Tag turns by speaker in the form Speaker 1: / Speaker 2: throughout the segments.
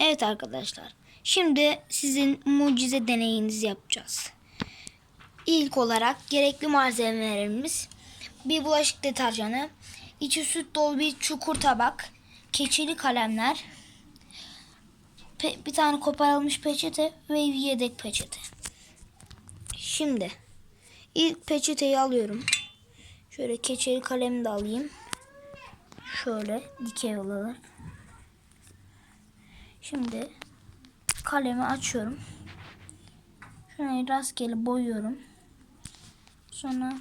Speaker 1: Evet arkadaşlar. Şimdi sizin mucize deneyinizi yapacağız. İlk olarak gerekli malzemelerimiz bir bulaşık deterjanı, içi süt dolu bir çukur tabak, keçeli kalemler, bir tane koparılmış peçete ve yedek peçete. Şimdi ilk peçeteyi alıyorum. Şöyle keçeli kalemi de alayım. Şöyle dikey olarak. Şimdi kalemi açıyorum. Şurayı rastgele boyuyorum. Sonra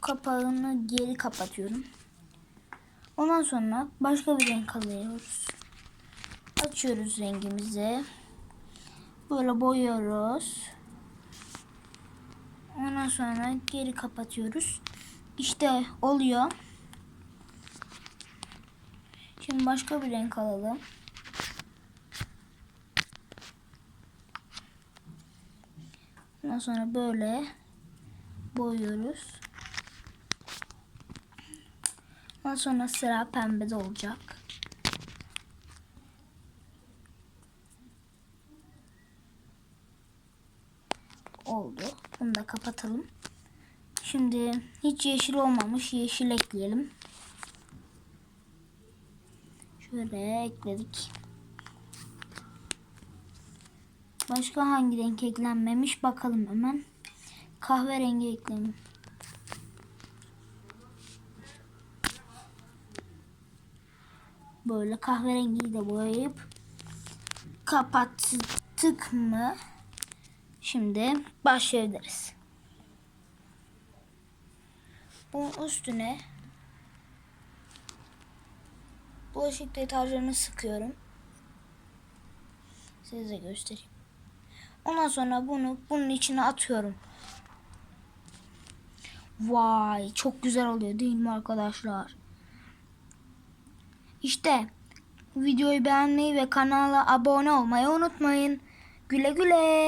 Speaker 1: kapağını geri kapatıyorum. Ondan sonra başka bir renk alıyoruz. Açıyoruz rengimizi. Böyle boyuyoruz. Ondan sonra geri kapatıyoruz. İşte oluyor. Şimdi başka bir renk alalım. Ondan sonra böyle boyuyoruz. Ondan sonra sıra pembede olacak. Oldu. Bunu da kapatalım. Şimdi hiç yeşil olmamış yeşil ekleyelim. Şöyle ekledik. Başka hangi renk eklenmemiş bakalım hemen. Kahverengi ekleyelim. Böyle kahverengiyi de boyayıp kapattık mı? Şimdi başlayabiliriz. Bunun üstüne bulaşık deterjanını sıkıyorum. Size göstereyim. Ondan sonra bunu bunun içine atıyorum. Vay çok güzel oluyor değil mi arkadaşlar? İşte videoyu beğenmeyi ve kanala abone olmayı unutmayın. Güle güle.